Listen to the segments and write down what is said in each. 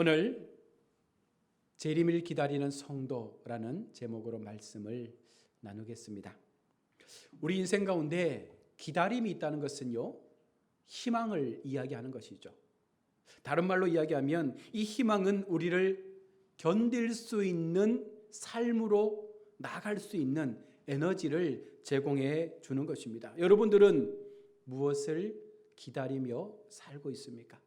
오늘 재림을 기다리는 성도라는 제목으로 말씀을 나누겠습니다. 우리 인생 가운데 기다림이 있다는 것은요, 희망을 이야기하는 것이죠. 다른 말로 이야기하면 이 희망은 우리를 견딜 수 있는 삶으로 나갈 수 있는 에너지를 제공해 주는 것입니다. 여러분들은 무엇을 기다리며 살고 있습니까?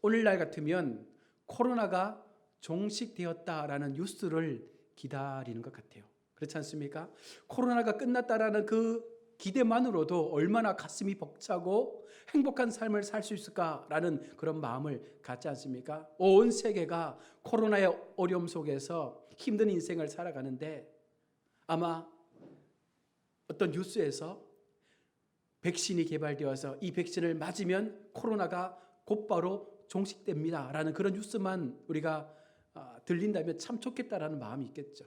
오늘날 같으면 코로나가 종식되었다라는 뉴스를 기다리는 것 같아요. 그렇지 않습니까? 코로나가 끝났다라는 그 기대만으로도 얼마나 가슴이 벅차고 행복한 삶을 살 수 있을까라는 그런 마음을 갖지 않습니까? 온 세계가 코로나의 어려움 속에서 힘든 인생을 살아가는데 아마 어떤 뉴스에서 백신이 개발되어서 이 백신을 맞으면 코로나가 곧바로 종식됩니다 라는 그런 뉴스만 우리가 아, 들린다면 참 좋겠다라는 마음이 있겠죠.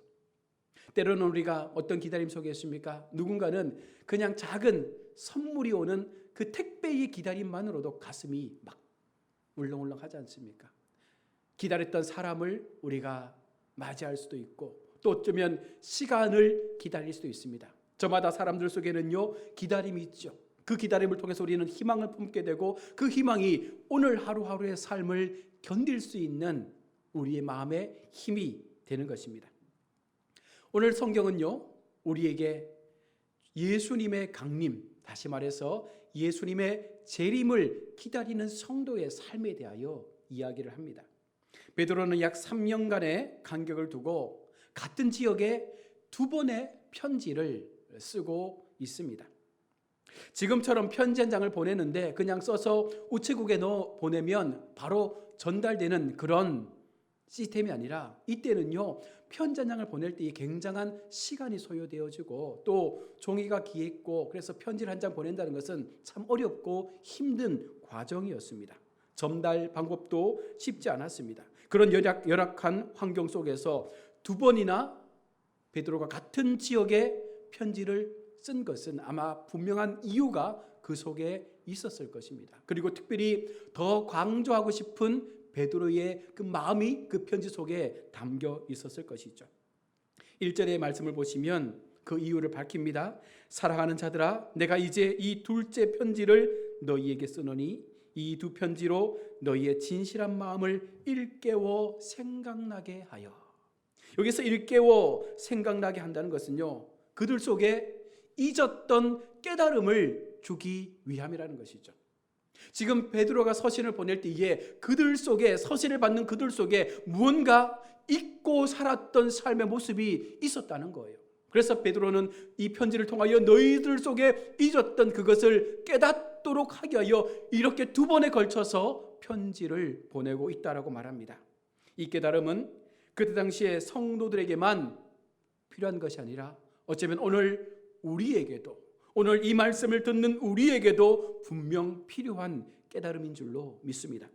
때로는 우리가 어떤 기다림 속에 있습니까? 누군가는 그냥 작은 선물이 오는 그 택배의 기다림만으로도 가슴이 막 울렁울렁 하지 않습니까? 기다렸던 사람을 우리가 맞이할 수도 있고 또 어쩌면 시간을 기다릴 수도 있습니다. 저마다 사람들 속에는요 기다림이 있죠. 그 기다림을 통해서 우리는 희망을 품게 되고 그 희망이 오늘 하루하루의 삶을 견딜 수 있는 우리의 마음의 힘이 되는 것입니다. 오늘 성경은요, 우리에게 예수님의 강림, 다시 말해서 예수님의 재림을 기다리는 성도의 삶에 대하여 이야기를 합니다. 베드로는 약 3년간의 간격을 두고 같은 지역에 두 번의 편지를 쓰고 있습니다. 지금처럼 편지 한 장을 보내는데 그냥 써서 우체국에 넣어 보내면 바로 전달되는 그런 시스템이 아니라 이때는요 편지 한 장을 보낼 때 굉장한 시간이 소요되어지고 또 종이가 귀했고 그래서 편지를 한 장 보낸다는 것은 참 어렵고 힘든 과정이었습니다. 전달 방법도 쉽지 않았습니다. 그런 열악, 열악한 환경 속에서 두 번이나 베드로가 같은 지역에 편지를 쓴 것은 아마 분명한 이유가 그 속에 있었을 것입니다. 그리고 특별히 더 강조하고 싶은 베드로의 그 마음이 그 편지 속에 담겨 있었을 것이죠. 1절의 말씀을 보시면 그 이유를 밝힙니다. 사랑하는 자들아 내가 이제 이 둘째 편지를 너희에게 쓰노니 이 두 편지로 너희의 진실한 마음을 일깨워 생각나게 하여 여기서 일깨워 생각나게 한다는 것은요 그들 속에 잊었던 깨달음을 주기 위함이라는 것이죠. 지금 베드로가 서신을 보낼 때에 그들 속에 서신을 받는 그들 속에 무언가 잊고 살았던 삶의 모습이 있었다는 거예요. 그래서 베드로는 이 편지를 통하여 너희들 속에 잊었던 그것을 깨닫도록 위하여 이렇게 두 번에 걸쳐서 편지를 보내고 있다라고 말합니다. 이 깨달음은 그때 당시에 성도들에게만 필요한 것이 아니라 어쩌면 오늘 우리에게도 오늘 이 말씀을 듣는 우리에게도 분명 필요한 깨달음인 줄로 믿습니다.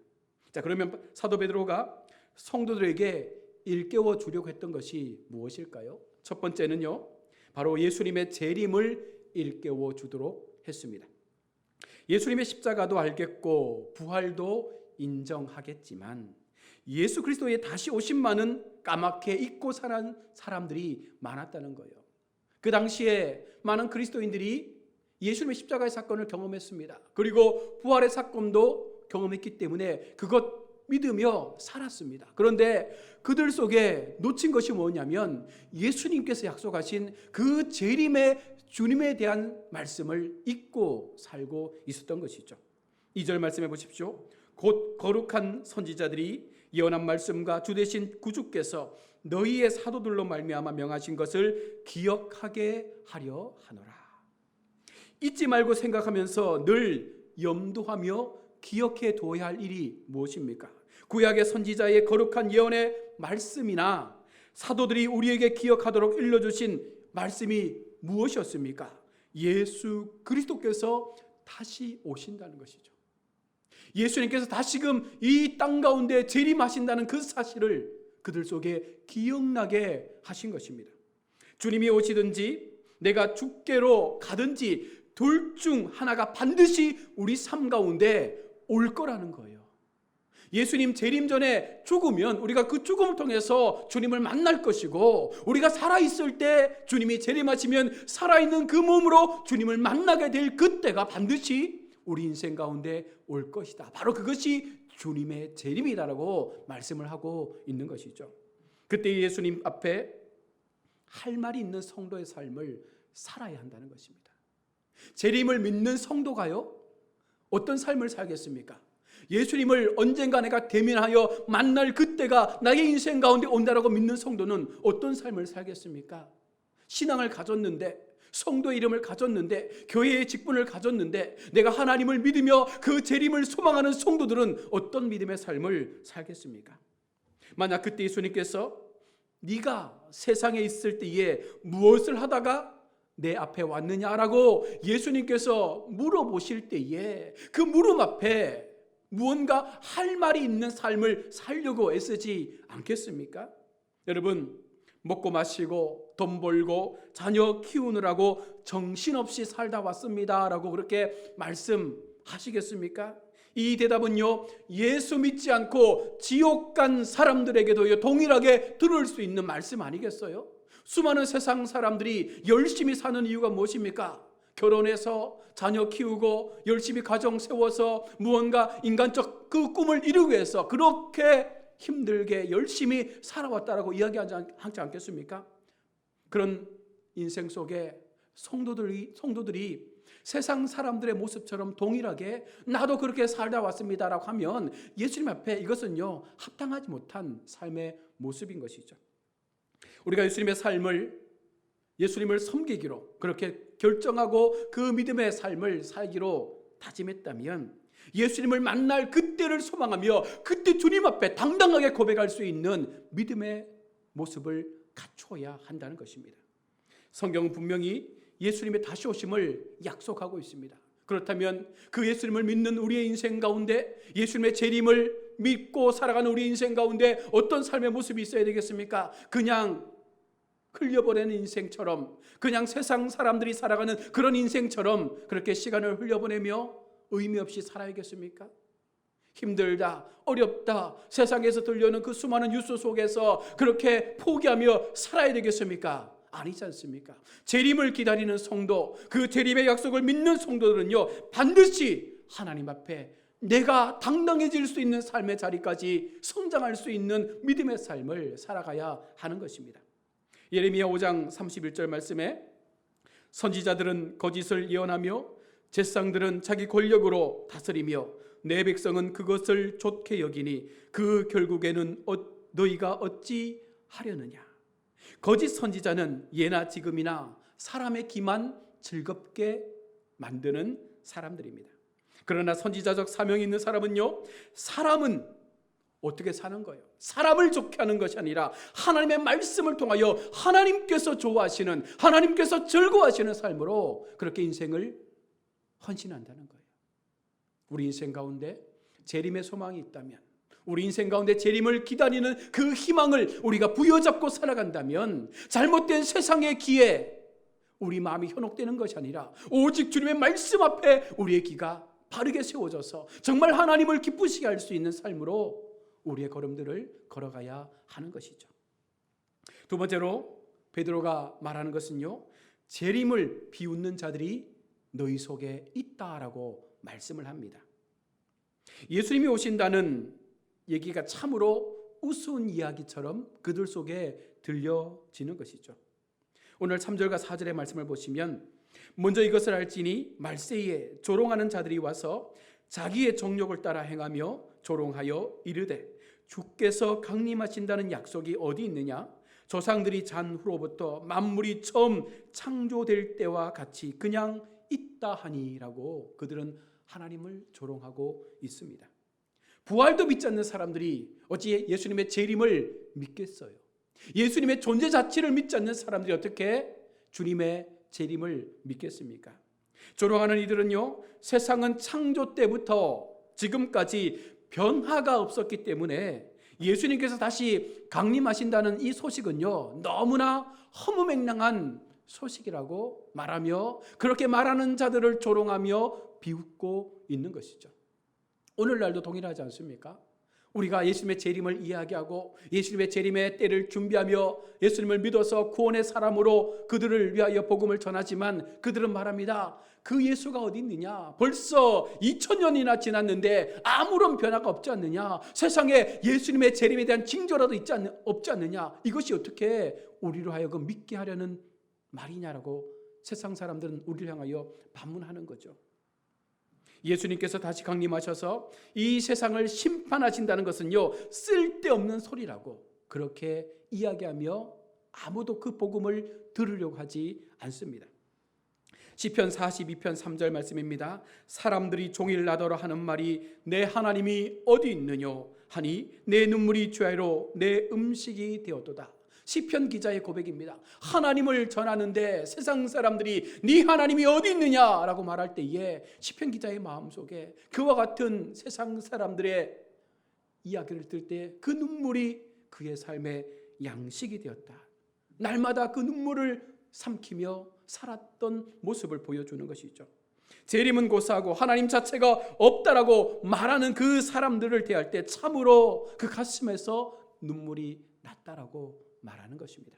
자, 그러면 사도 베드로가 성도들에게 일깨워 주려고 했던 것이 무엇일까요? 첫 번째는요. 바로 예수님의 재림을 일깨워 주도록 했습니다. 예수님의 십자가도 알겠고 부활도 인정하겠지만 예수 그리스도의 다시 오심만은 까맣게 잊고 사는 사람들이 많았다는 거예요. 그 당시에 많은 그리스도인들이 예수님의 십자가의 사건을 경험했습니다. 그리고 부활의 사건도 경험했기 때문에 그것 믿으며 살았습니다. 그런데 그들 속에 놓친 것이 뭐냐면 예수님께서 약속하신 그 재림의 주님에 대한 말씀을 잊고 살고 있었던 것이죠. 2절 말씀해 보십시오. 곧 거룩한 선지자들이 예언한 말씀과 주 대신 구주께서 너희의 사도들로 말미암아 명하신 것을 기억하게 하려 하노라. 잊지 말고 생각하면서 늘 염두하며 기억해 둬야 할 일이 무엇입니까? 구약의 선지자의 거룩한 예언의 말씀이나 사도들이 우리에게 기억하도록 일러주신 말씀이 무엇이었습니까? 예수 그리스도께서 다시 오신다는 것이죠. 예수님께서 다시금 이 땅 가운데 재림하신다는 그 사실을 그들 속에 기억나게 하신 것입니다. 주님이 오시든지 내가 죽게로 가든지 둘 중 하나가 반드시 우리 삶 가운데 올 거라는 거예요. 예수님 재림 전에 죽으면 우리가 그 죽음을 통해서 주님을 만날 것이고 우리가 살아 있을 때 주님이 재림하시면 살아 있는 그 몸으로 주님을 만나게 될 그때가 반드시 우리 인생 가운데 올 것이다. 바로 그것이 주님의 재림이다라고 말씀을 하고 있는 것이죠. 그때 예수님 앞에 할 말이 있는 성도의 삶을 살아야 한다는 것입니다. 재림을 믿는 성도가요, 어떤 삶을 살겠습니까? 예수님을 언젠가 내가 대면하여 만날 그때가 나의 인생 가운데 온다라고 믿는 성도는 어떤 삶을 살겠습니까? 신앙을 가졌는데, 성도의 이름을 가졌는데, 교회의 직분을 가졌는데, 내가 하나님을 믿으며 그 재림을 소망하는 성도들은 어떤 믿음의 삶을 살겠습니까? 만약 그때 예수님께서 네가 세상에 있을 때에 무엇을 하다가 내 앞에 왔느냐라고 예수님께서 물어보실 때에 그 물음 앞에 무언가 할 말이 있는 삶을 살려고 애쓰지 않겠습니까? 여러분 먹고 마시고 돈 벌고 자녀 키우느라고 정신없이 살다 왔습니다 라고 그렇게 말씀하시겠습니까? 이 대답은요, 예수 믿지 않고 지옥 간 사람들에게도 동일하게 들을 수 있는 말씀 아니겠어요? 수많은 세상 사람들이 열심히 사는 이유가 무엇입니까? 결혼해서 자녀 키우고 열심히 가정 세워서 무언가 인간적 그 꿈을 이루기 위해서 그렇게 힘들게 열심히 살아왔다라고 이야기하지 않겠습니까? 그런 인생 속에 성도들이 성도들이 세상 사람들의 모습처럼 동일하게 나도 그렇게 살다 왔습니다라고 하면 예수님 앞에 이것은요 합당하지 못한 삶의 모습인 것이죠. 우리가 예수님의 삶을 예수님을 섬기기로 그렇게 결정하고 그 믿음의 삶을 살기로 다짐했다면 예수님을 만날 그때를 소망하며 그때 주님 앞에 당당하게 고백할 수 있는 믿음의 모습을 갖춰야 한다는 것입니다. 성경은 분명히 예수님의 다시 오심을 약속하고 있습니다. 그렇다면 그 예수님을 믿는 우리의 인생 가운데 예수님의 재림을 믿고 살아가는 우리 인생 가운데 어떤 삶의 모습이 있어야 되겠습니까? 그냥 흘려보내는 인생처럼 그냥 세상 사람들이 살아가는 그런 인생처럼 그렇게 시간을 흘려보내며 의미 없이 살아야겠습니까? 힘들다, 어렵다, 세상에서 들려오는 그 수많은 뉴스 속에서 그렇게 포기하며 살아야 되겠습니까? 아니지 않습니까? 재림을 기다리는 성도, 그 재림의 약속을 믿는 성도들은요, 반드시 하나님 앞에 내가 당당해질 수 있는 삶의 자리까지 성장할 수 있는 믿음의 삶을 살아가야 하는 것입니다. 예레미야 5장 31절 말씀에 선지자들은 거짓을 예언하며 제상들은 자기 권력으로 다스리며 내 백성은 그것을 좋게 여기니 그 결국에는 어, 너희가 어찌 하려느냐 거짓 선지자는 예나 지금이나 사람의 기만 즐겁게 만드는 사람들입니다. 그러나 선지자적 사명이 있는 사람은요, 사람은 어떻게 사는 거예요? 사람을 좋게 하는 것이 아니라 하나님의 말씀을 통하여 하나님께서 좋아하시는, 하나님께서 즐거워하시는 삶으로 그렇게 인생을 헌신한다는 거예요. 우리 인생 가운데 재림의 소망이 있다면 우리 인생 가운데 재림을 기다리는 그 희망을 우리가 부여잡고 살아간다면 잘못된 세상의 기에 우리 마음이 현혹되는 것이 아니라 오직 주님의 말씀 앞에 우리의 기가 바르게 세워져서 정말 하나님을 기쁘시게 할 수 있는 삶으로 우리의 걸음들을 걸어가야 하는 것이죠. 두 번째로 베드로가 말하는 것은요. 재림을 비웃는 자들이 너희 속에 있다라고 말씀을 합니다. 예수님이 오신다는 얘기가 참으로 우스운 이야기처럼 그들 속에 들려지는 것이죠. 오늘 3절과 4절의 말씀을 보시면 먼저 이것을 알지니 말세에 조롱하는 자들이 와서 자기의 정욕을 따라 행하며 조롱하여 이르되 주께서 강림하신다는 약속이 어디 있느냐 조상들이 잔 후로부터 만물이 처음 창조될 때와 같이 그냥 있다 하니라고 그들은 하나님을 조롱하고 있습니다. 부활도 믿지 않는 사람들이 어찌 예수님의 재림을 믿겠어요? 예수님의 존재 자체를 믿지 않는 사람들이 어떻게 주님의 재림을 믿겠습니까? 조롱하는 이들은요, 세상은 창조 때부터 지금까지 변화가 없었기 때문에 예수님께서 다시 강림하신다는 이 소식은요, 너무나 허무맹랑한 소식이라고 말하며 그렇게 말하는 자들을 조롱하며 비웃고 있는 것이죠. 오늘날도 동일하지 않습니까? 우리가 예수님의 재림을 이야기하고 예수님의 재림의 때를 준비하며 예수님을 믿어서 구원의 사람으로 그들을 위하여 복음을 전하지만 그들은 말합니다. 그 예수가 어디 있느냐? 벌써 2000년이나 지났는데 아무런 변화가 없지 않느냐? 세상에 예수님의 재림에 대한 징조라도 있지 않, 없지 않느냐? 이것이 어떻게 우리로 하여금 믿게 하려는 말이냐라고 세상 사람들은 우리를 향하여 반문하는 거죠. 예수님께서 다시 강림하셔서 이 세상을 심판하신다는 것은요 쓸데없는 소리라고 그렇게 이야기하며 아무도 그 복음을 들으려고 하지 않습니다. 시편 42편 3절 말씀입니다. 사람들이 종일 나더러 하는 말이 내 하나님이 어디 있느뇨 하니 내 눈물이 죄로 내 음식이 되었도다. 시편 기자의 고백입니다. 하나님을 전하는데 세상 사람들이 네 하나님이 어디 있느냐라고 말할 때에 시편 기자의 마음속에 그와 같은 세상 사람들의 이야기를 들 때 그 눈물이 그의 삶의 양식이 되었다. 날마다 그 눈물을 삼키며 살았던 모습을 보여주는 것이죠. 재림은 고사하고 하나님 자체가 없다라고 말하는 그 사람들을 대할 때 참으로 그 가슴에서 눈물이 났다라고 말하는 것입니다.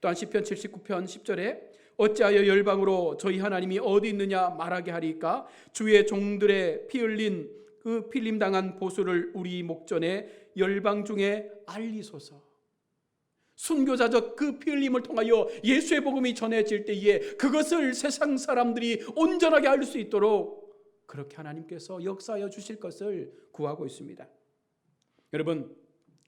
또한 시편 79편 10절에 어찌하여 열방으로 저희 하나님이 어디 있느냐 말하게 하리까 주의 종들의 피 흘린 그 필림 당한 보수를 우리 목전에 열방 중에 알리소서. 순교자적 그 피 흘림을 통하여 예수의 복음이 전해질 때에 그것을 세상 사람들이 온전하게 알 수 있도록 그렇게 하나님께서 역사하여 주실 것을 구하고 있습니다. 여러분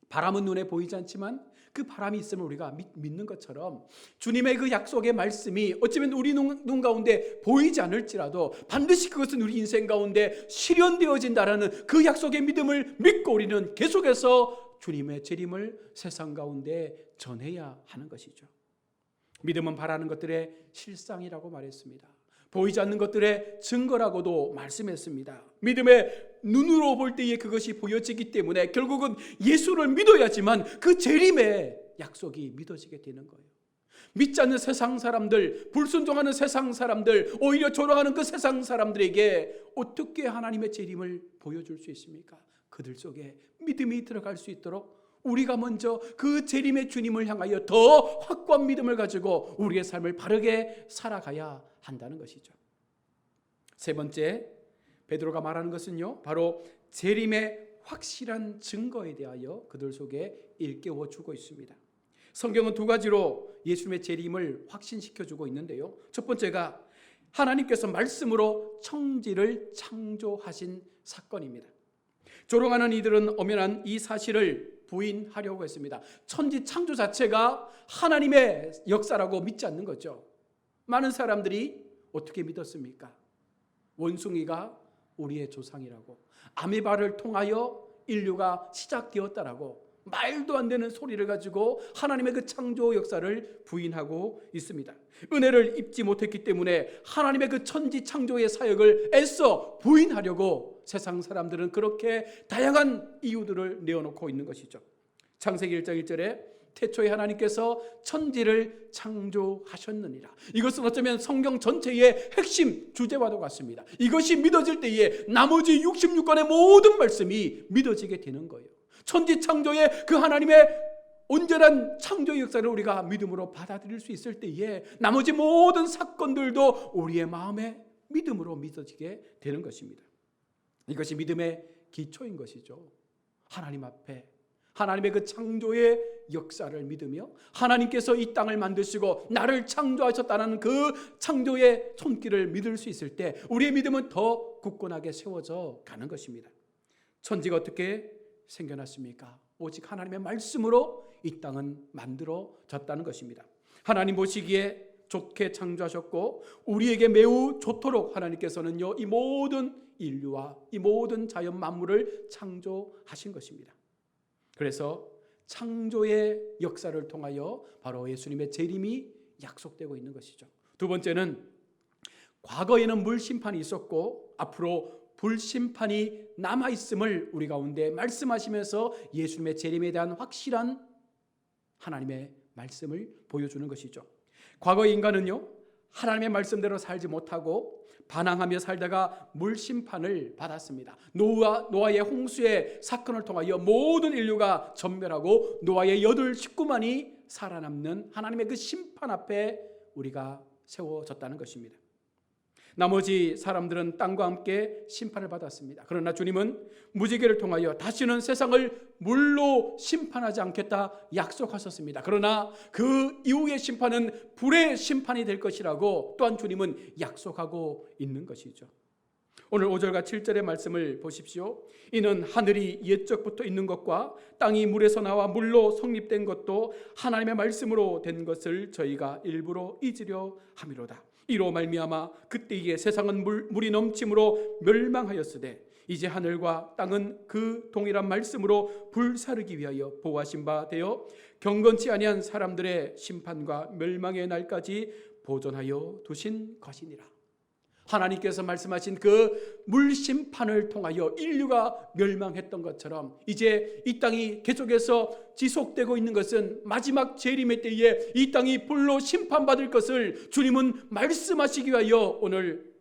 바람은 눈에 보이지 않지만 그 바람이 있으면 우리가 믿, 는 것처럼 주님의 그 약속의 말씀이 어쩌면 우리 눈, 눈 가운데 보이지 않을지라도 반드시 그것은 우리 인생 가운데 실현되어진다라는 그 약속의 믿음을 믿고 우리는 계속해서 주님의 재림을 세상 가운데 전해야 하는 것이죠. 믿음은 바라는 것들의 실상이라고 말했습니다. 보이지 않는 것들의 증거라고도 말씀했습니다. 믿음의 눈으로 볼 때에 그것이 보여지기 때문에 결국은 예수를 믿어야지만 그 재림의 약속이 믿어지게 되는 거예요. 믿지 않는 세상 사람들, 불순종하는 세상 사람들, 오히려 조롱하는 그 세상 사람들에게 어떻게 하나님의 재림을 보여줄 수 있습니까? 그들 속에 믿음이 들어갈 수 있도록 우리가 먼저 그 재림의 주님을 향하여 더 확고한 믿음을 가지고 우리의 삶을 바르게 살아가야 한다는 것이죠. 세 번째 베드로가 말하는 것은요. 바로 재림의 확실한 증거에 대하여 그들 속에 일깨워 주고 있습니다. 성경은 두 가지로 예수님의 재림을 확신시켜 주고 있는데요. 첫 번째가 하나님께서 말씀으로 청지를 창조하신 사건입니다. 조롱하는 이들은 엄연한 이 사실을 부인하려고 했습니다. 천지 창조 자체가 하나님의 역사라고 믿지 않는 거죠. 많은 사람들이 어떻게 믿었습니까? 원숭이가 우리의 조상이라고 아미바를 통하여 인류가 시작되었다라고 말도 안 되는 소리를 가지고 하나님의 그 창조 역사를 부인하고 있습니다. 은혜를 입지 못했기 때문에 하나님의 그 천지 창조의 사역을 애써 부인하려고 세상 사람들은 그렇게 다양한 이유들을 내어놓고 있는 것이죠. 창세기 1장 1절에 태초에 하나님께서 천지를 창조하셨느니라. 이것은 어쩌면 성경 전체의 핵심 주제와도 같습니다. 이것이 믿어질 때에 나머지 66권의 모든 말씀이 믿어지게 되는 거예요. 천지 창조의 그 하나님의 온전한 창조 역사를 우리가 믿음으로 받아들일 수 있을 때에 나머지 모든 사건들도 우리의 마음에 믿음으로 믿어지게 되는 것입니다. 이것이 믿음의 기초인 것이죠. 하나님 앞에 하나님의 그 창조의 역사를 믿으며 하나님께서 이 땅을 만드시고 나를 창조하셨다는 그 창조의 손길을 믿을 수 있을 때 우리의 믿음은 더 굳건하게 세워져 가는 것입니다. 천지가 어떻게 생겨났습니까? 오직 하나님의 말씀으로 이 땅은 만들어졌다는 것입니다. 하나님 보시기에 좋게 창조하셨고 우리에게 매우 좋도록 하나님께서는요 이 모든 인류와 이 모든 자연 만물을 창조하신 것입니다. 그래서 창조의 역사를 통하여 바로 예수님의 재림이 약속되고 있는 것이죠. 두 번째는 과거에는 물 심판이 있었고 앞으로 불 심판이 남아 있음을 우리 가운데 말씀하시면서 예수님의 재림에 대한 확실한 하나님의 말씀을 보여주는 것이죠. 과거 인간은요 하나님의 말씀대로 살지 못하고 반항하며 살다가 물 심판을 받았습니다. 노아 노아의 홍수의 사건을 통하여 모든 인류가 전멸하고 노아의 여덟 식구만이 살아남는 하나님의 그 심판 앞에 우리가 세워졌다는 것입니다. 나머지 사람들은 땅과 함께 심판을 받았습니다. 그러나 주님은 무지개를 통하여 다시는 세상을 물로 심판하지 않겠다 약속하셨습니다. 그러나 그 이후의 심판은 불의 심판이 될 것이라고 또한 주님은 약속하고 있는 것이죠. 오늘 5절과 7절의 말씀을 보십시오. 이는 하늘이 옛적부터 있는 것과 땅이 물에서 나와 물로 성립된 것도 하나님의 말씀으로 된 것을 저희가 일부러 잊으려 함이로다. 이로 말미암아 그때에 세상은 물, 물이 넘침으로 멸망하였으되 이제 하늘과 땅은 그 동일한 말씀으로 불사르기 위하여 보호하신 바 되어 경건치 아니한 사람들의 심판과 멸망의 날까지 보존하여 두신 것이니라. 하나님께서 말씀하신 그 물심판을 통하여 인류가 멸망했던 것처럼 이제 이 땅이 계속해서 지속되고 있는 것은 마지막 재림의 때에 이 땅이 불로 심판받을 것을 주님은 말씀하시기 위하여 오늘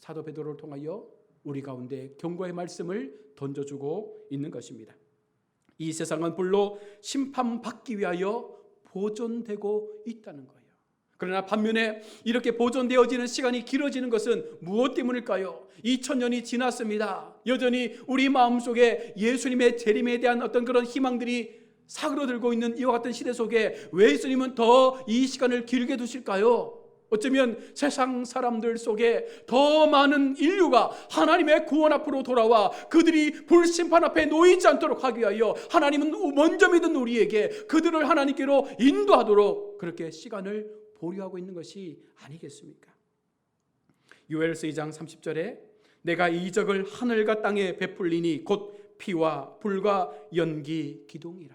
사도 베드로를 통하여 우리 가운데 경고의 말씀을 던져주고 있는 것입니다. 이 세상은 불로 심판받기 위하여 보존되고 있다는 거예요. 그러나 반면에 이렇게 보존되어지는 시간이 길어지는 것은 무엇 때문일까요? 2000년이 지났습니다. 여전히 우리 마음속에 예수님의 재림에 대한 어떤 그런 희망들이 사그러들고 있는 이와 같은 시대 속에 왜 예수님은 더 이 시간을 길게 두실까요? 어쩌면 세상 사람들 속에 더 많은 인류가 하나님의 구원 앞으로 돌아와 그들이 불심판 앞에 놓이지 않도록 하기 위하여 하나님은 먼저 믿은 우리에게 그들을 하나님께로 인도하도록 그렇게 시간을 보류하고 있는 것이 아니겠습니까? 요엘서 2장 30절에 내가 이적을 하늘과 땅에 베풀리니 곧 피와 불과 연기 기둥이라.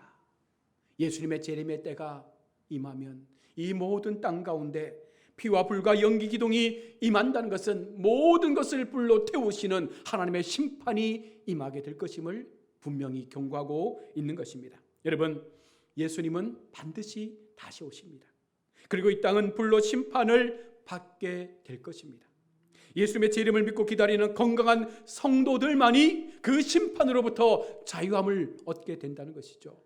예수님의 재림의 때가 임하면 이 모든 땅 가운데 피와 불과 연기 기둥이 임한다는 것은 모든 것을 불로 태우시는 하나님의 심판이 임하게 될 것임을 분명히 경고하고 있는 것입니다. 여러분, 예수님은 반드시 다시 오십니다. 그리고 이 땅은 불로 심판을 받게 될 것입니다. 예수님의 재림을 믿고 기다리는 건강한 성도들만이 그 심판으로부터 자유함을 얻게 된다는 것이죠.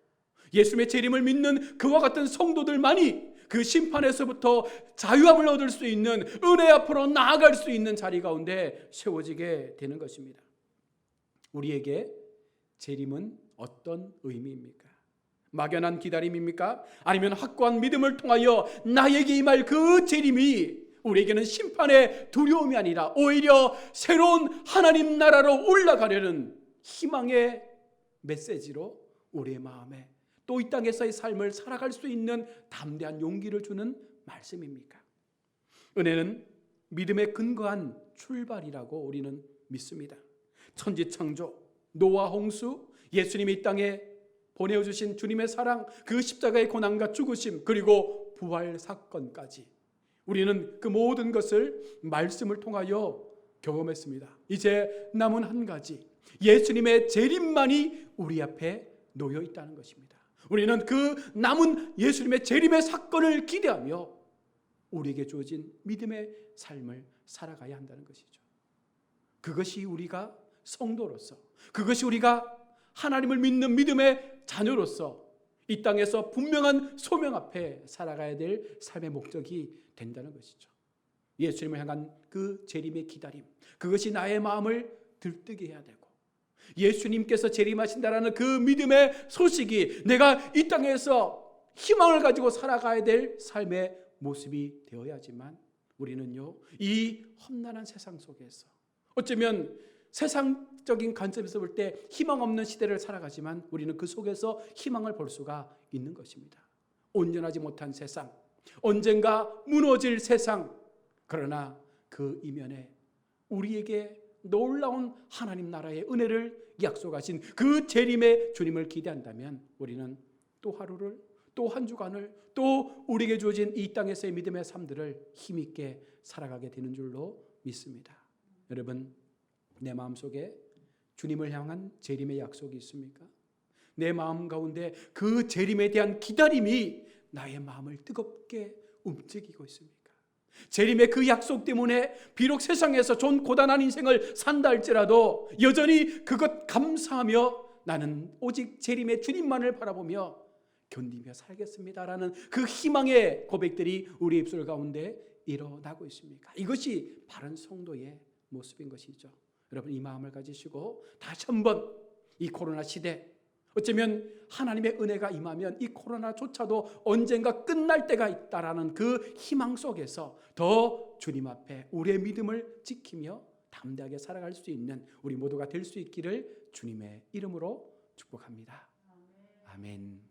예수님의 재림을 믿는 그와 같은 성도들만이 그 심판에서부터 자유함을 얻을 수 있는 은혜 앞으로 나아갈 수 있는 자리 가운데 세워지게 되는 것입니다. 우리에게 재림은 어떤 의미입니까? 막연한 기다림입니까? 아니면 확고한 믿음을 통하여 나에게 임할 그 재림이 우리에게는 심판의 두려움이 아니라 오히려 새로운 하나님 나라로 올라가려는 희망의 메시지로 우리의 마음에 또 이 땅에서의 삶을 살아갈 수 있는 담대한 용기를 주는 말씀입니까? 은혜는 믿음에 근거한 출발이라고 우리는 믿습니다. 천지 창조, 노아 홍수, 예수님이 이 땅에 보내주신 주님의 사랑, 그 십자가의 고난과 죽으심, 그리고 부활 사건까지 우리는 그 모든 것을 말씀을 통하여 경험했습니다. 이제 남은 한 가지, 예수님의 재림만이 우리 앞에 놓여 있다는 것입니다. 우리는 그 남은 예수님의 재림의 사건을 기대하며 우리에게 주어진 믿음의 삶을 살아가야 한다는 것이죠. 그것이 우리가 성도로서, 그것이 우리가 하나님을 믿는 믿음의 자녀로서 이 땅에서 분명한 소명 앞에 살아가야 될 삶의 목적이 된다는 것이죠. 예수님을 향한 그 재림의 기다림, 그것이 나의 마음을 들뜨게 해야 되고 예수님께서 재림하신다라는 그 믿음의 소식이 내가 이 땅에서 희망을 가지고 살아가야 될 삶의 모습이 되어야지만 우리는요 이 험난한 세상 속에서 어쩌면 세상적인 관점에서 볼 때 희망 없는 시대를 살아가지만 우리는 그 속에서 희망을 볼 수가 있는 것입니다. 온전하지 못한 세상, 언젠가 무너질 세상. 그러나 그 이면에 우리에게 놀라운 하나님 나라의 은혜를 약속하신 그 재림의 주님을 기대한다면 우리는 또 하루를 또 한 주간을 또 우리에게 주어진 이 땅에서의 믿음의 삶들을 힘있게 살아가게 되는 줄로 믿습니다. 여러분 내 마음 속에 주님을 향한 재림의 약속이 있습니까? 내 마음 가운데 그 재림에 대한 기다림이 나의 마음을 뜨겁게 움직이고 있습니까? 재림의 그 약속 때문에 비록 세상에서 존 고단한 인생을 산다 할지라도 여전히 그것 감사하며 나는 오직 재림의 주님만을 바라보며 견디며 살겠습니다라는 그 희망의 고백들이 우리 입술 가운데 일어나고 있습니까? 이것이 바른 성도의 모습인 것이죠. 여러분 이 마음을 가지시고 다시 한번 이 코로나 시대 어쩌면 하나님의 은혜가 임하면 이 코로나조차도 언젠가 끝날 때가 있다라는 그 희망 속에서 더 주님 앞에 우리의 믿음을 지키며 담대하게 살아갈 수 있는 우리 모두가 될 수 있기를 주님의 이름으로 축복합니다. 아멘.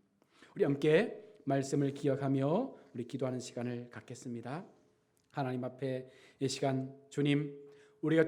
우리 함께 말씀을 기억하며 우리 기도하는 시간을 갖겠습니다. 하나님 앞에 이 시간 주님 우리가